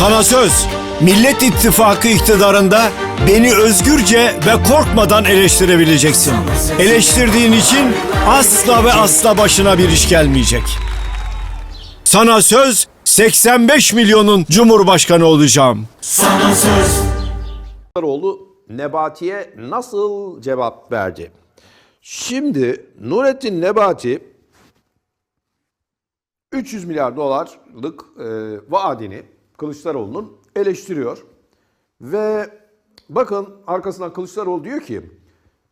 Sana söz. Millet İttifakı iktidarında beni özgürce ve korkmadan eleştirebileceksin. Eleştirdiğin için asla ve asla başına bir iş gelmeyecek. Sana söz 85 milyonun cumhurbaşkanı olacağım. Kılıçdaroğlu Nebati'ye nasıl cevap verdi? Şimdi Nurettin Nebati 300 milyar dolarlık e, vaadini Kılıçdaroğlu'nun eleştiriyor. Ve bakın arkasından Kılıçdaroğlu diyor ki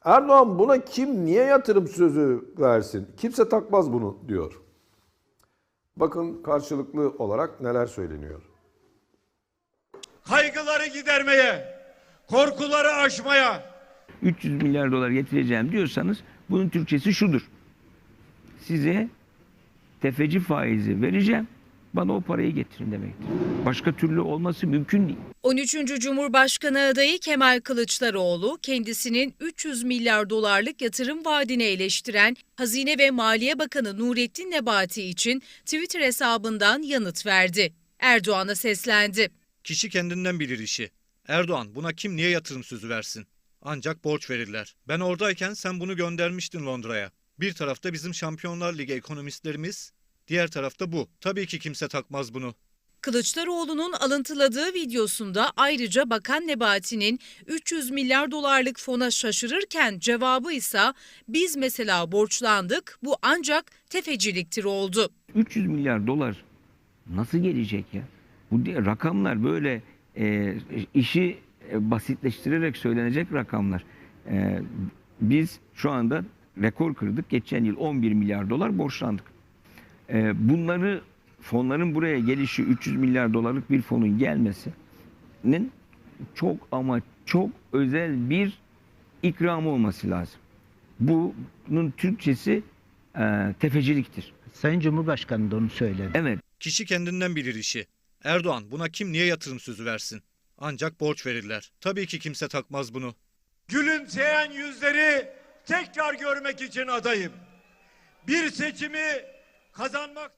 Erdoğan buna kim niye yatırım sözü versin? Kimse takmaz bunu diyor. Bakın karşılıklı olarak neler söyleniyor. kaygıları gidermeye, korkuları aşmaya, 300 milyar dolar getireceğim diyorsanız bunun Türkçesi şudur. Size tefeci faizi vereceğim. Bana o parayı getirin demektir. Başka türlü olması mümkün değil. 13. Cumhurbaşkanı adayı Kemal Kılıçdaroğlu kendisinin 300 milyar dolarlık yatırım vaadini eleştiren Hazine ve Maliye Bakanı Nurettin Nebati için Twitter hesabından yanıt verdi. Erdoğan'a seslendi. Kişi kendinden bilir işi. Erdoğan buna kim niye yatırım sözü versin? Ancak borç verirler. Ben oradayken sen bunu göndermiştin Londra'ya. Bir tarafta bizim Şampiyonlar Ligi ekonomistlerimiz, diğer tarafta bu. Tabii ki kimse takmaz bunu. Kılıçdaroğlu'nun alıntıladığı videosunda ayrıca Bakan Nebati'nin 300 milyar dolarlık fona şaşırırken cevabı ise biz mesela borçlandık bu ancak tefeciliktir oldu. 300 milyar dolar nasıl gelecek ya? Bu de- rakamlar böyle e, işi e, basitleştirerek söylenecek rakamlar. E, biz şu anda rekor kırdık. Geçen yıl 11 milyar dolar borçlandık. E, bunları fonların buraya gelişi 300 milyar dolarlık bir fonun gelmesinin çok ama çok özel bir ikram olması lazım. Bunun Türkçesi e, tefeciliktir. Sayın Cumhurbaşkanı da onu söyledi. Evet. Kişi kendinden bilir işi. Erdoğan buna kim niye yatırım sözü versin? Ancak borç verirler. Tabii ki kimse takmaz bunu. gülümseyen yüzleri tekrar görmek için adayım. Bir seçimi kazanmak